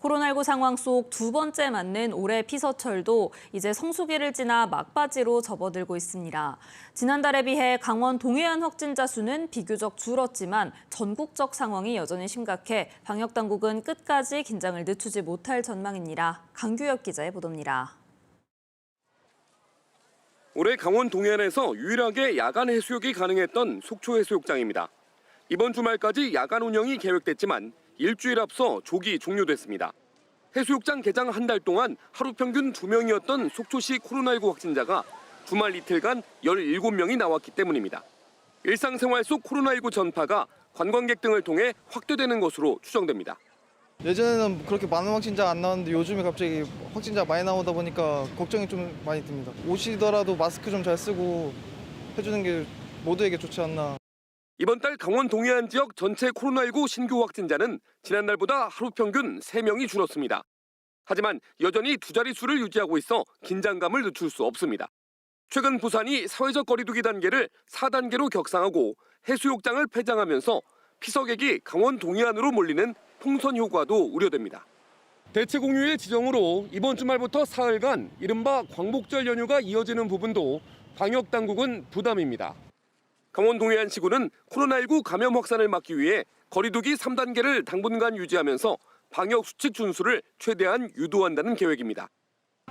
코로나19 상황 속 두 번째 맞는 올해 피서철도 이제 성수기를 지나 막바지로 접어들고 있습니다. 지난달에 비해 강원 동해안 확진자 수는 비교적 줄었지만 전국적 상황이 여전히 심각해 방역 당국은 끝까지 긴장을 늦추지 못할 전망입니다. 강규혁 기자의 보도입니다. 올해 강원 동해안에서 유일하게 야간 해수욕이 가능했던 속초 해수욕장입니다. 이번 주말까지 야간 운영이 계획됐지만 일주일 앞서 조기 종료됐습니다. 해수욕장 개장 한 달 동안 하루 평균 2명이었던 속초시 코로나19 확진자가 주말 이틀간 17명이 나왔기 때문입니다. 일상생활 속 코로나19 전파가 관광객 등을 통해 확대되는 것으로 추정됩니다. 예전에는 그렇게 많은 확진자 안 나왔는데 요즘에 갑자기 확진자 많이 나오다 보니까 걱정이 좀 많이 듭니다. 오시더라도 마스크 좀 잘 쓰고 해주는 게 모두에게 좋지 않나. 이번 달 강원 동해안 지역 전체 코로나19 신규 확진자는 지난달보다 하루 평균 3명이 줄었습니다. 하지만 여전히 두 자릿수를 유지하고 있어 긴장감을 늦출 수 없습니다. 최근 부산이 사회적 거리두기 단계를 4단계로 격상하고 해수욕장을 폐장하면서 피서객이 강원 동해안으로 몰리는 풍선 효과도 우려됩니다. 대체 공휴일 지정으로 이번 주말부터 사흘간 이른바 광복절 연휴가 이어지는 부분도 방역 당국은 부담입니다. 강원 동해안시구는 코로나19 감염 확산을 막기 위해 거리두기 3단계를 당분간 유지하면서 방역 수칙 준수를 최대한 유도한다는 계획입니다.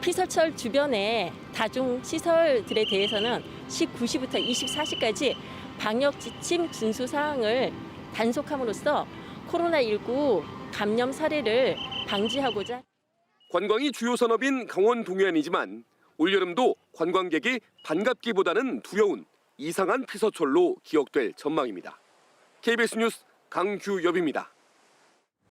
피서철 주변의 다중 시설들에 대해서는 19시부터 24시까지 방역 지침 준수 사항을 단속함으로써 코로나19 감염 사례를 방지하고자 관광이 주요 산업인 강원 동해안이지만 올여름도 관광객이 반갑기보다는 두려운 이상한 피서철로 기억될 전망입니다. KBS 뉴스 강규엽입니다.